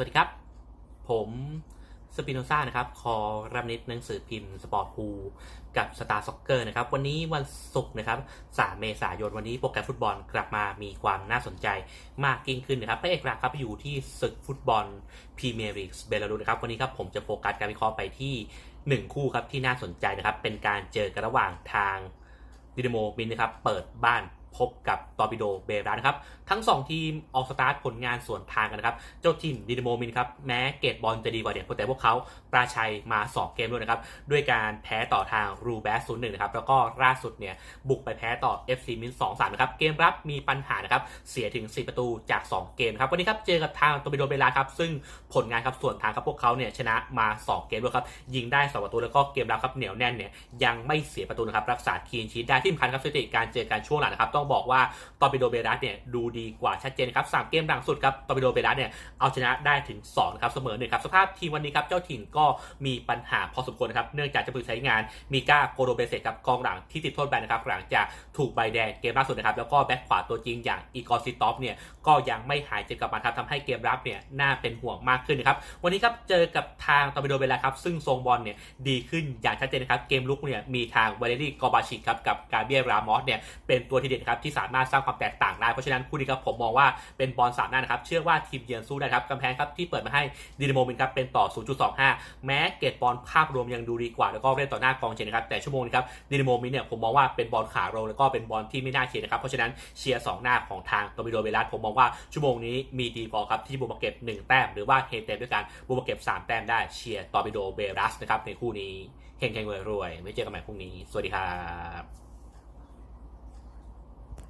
วัสดีครับ ผมสปิโนซ่านะครับ คอรัมนิตหนังสือพิมพ์สปอร์ตพูกับสตาร์ซ็อกเกอร์นะครับ วันนี้วันศุกร์นะครับ 3 เมษายน วันนี้โปรแกรมฟุตบอลกลับมามีความน่าสนใจมากยิ่งขึ้นนะครับพระเอกหลักครับอยู่ที่ศึกฟุตบอลพรีเมียร์ลีกเบลารุสนะครับ วันนี้ครับผมจะโฟกัสการวิเคราะห์ไปที่ 1 คู่ครับที่น่าสนใจนะครับ เป็นการเจอกันระหว่างทางดินาโมมินนะครับ เปิดบ้าน พบกับตอร์ปิโดเบรัสนะครับ ทั้ง 2 ทีมออกสตาร์ทผลงานส่วนทางกันนะครับ เจ้าทีมดินโมมินครับ แม้เกรดบอลจะดีกว่าเนี่ยแต่พวกเขาปราชัยมา 2 เกมด้วยนะครับ ด้วยการแพ้ต่อทางรูแบสศูนย์หนึ่งนะครับ แล้วก็ล่าสุดเนี่ย บุกไปแพ้ต่อ FC มิน2 3นะครับ เกมรับมีปัญหานะครับ เสียถึง 4 ประตูจาก 2 เกมครับ วันนี้ครับเจอกับทางตอร์ปิโดเบรัสครับ ซึ่งผลงานครับส่วนทางครับพวกเขาเนี่ยชนะมา 2 เกมด้วยครับ ยิงได้2ประตูแล้วก็เกมรับครับเหนียวแน่นเนี่ยยังไม่เสียประตูนะครับรักษาคีนชีทได้ที่สำคัญครับสถิติการเจอการช่วงหลังนะครับต้องบอกว่าตอร์ปิโดเบรัสเนี่ยดูดีกว่าชัดเจนครับสามเกมหลังสุดครับตอร์ปิโดเบรัสเนี่ยเอาชนะได้ถึง2ครับเสมอหนึ่งครับสภาพทีมวันนี้ครับเจ้าถิ่นก็มีปัญหาพอสมควรครับเนื่องจากจะฝึกใช้งานมีก้าโกโรเบเซตครับกองหลังที่ติดโทษแบนนะครับหลังจากถูกใบแดงเกมล่าสุดนะครับแล้วก็แบ็คขวาตัวจริงอย่างอีกอร์ซิตอฟเนี่ยก็ยังไม่หายเจ็บกลับมาครับทำให้เกมรับเนี่ยน่าเป็นห่วงมากขึ้นนะครับวันนี้ครับเจอกับทางตอร์ปิโดเบรัสครับซึ่งทรงบอลเนี่ยดีขึ้นอย่างชัดเจนนะครับเกมลุกเนี่ยมีทางวาเลรี่กอบาชิกครับกับกาเบียรามอสเนี่ยเป็นตัวทีเด็ครับที่สามารถสร้างความแตกต่างได้ เพราะฉะนั้นคู่นี้ครับผมมองว่าเป็นบอลสามหน้านะครับเชื่อว่าทีมเยือนสู้ได้ครับกำแพงครับที่เปิดมาให้ดินโมมินครับเป็นต่อ 0.25 แม้เกตบอลภาพรวมยังดูดีกว่า แล้วก็เล่นต่อหน้ากองเชียร์นะครับแต่ชั่วโมงนี้ครับดินโมมินเนี่ยผมมองว่าเป็นบอลขาโรงแล้วก็เป็นบอลที่ไม่น่าเชียร์นะครับเพราะฉะนั้นเชียร์สองหน้าของทางโตบิโดเบลัสผมมองว่าชั่วโมงนี้มีดีพอครับที่บุกมาเก็บหนึ่งแต้ม หรือว่าเฮเต็มด้วยกันบุกมาเก็บสามแต้มได้เชียร์โตบิโดเบลัสนะครับในคู่นี้เฮงๆรวยๆไว้เจอกันใหม่พรุ่งนี้ สวัสดีครับ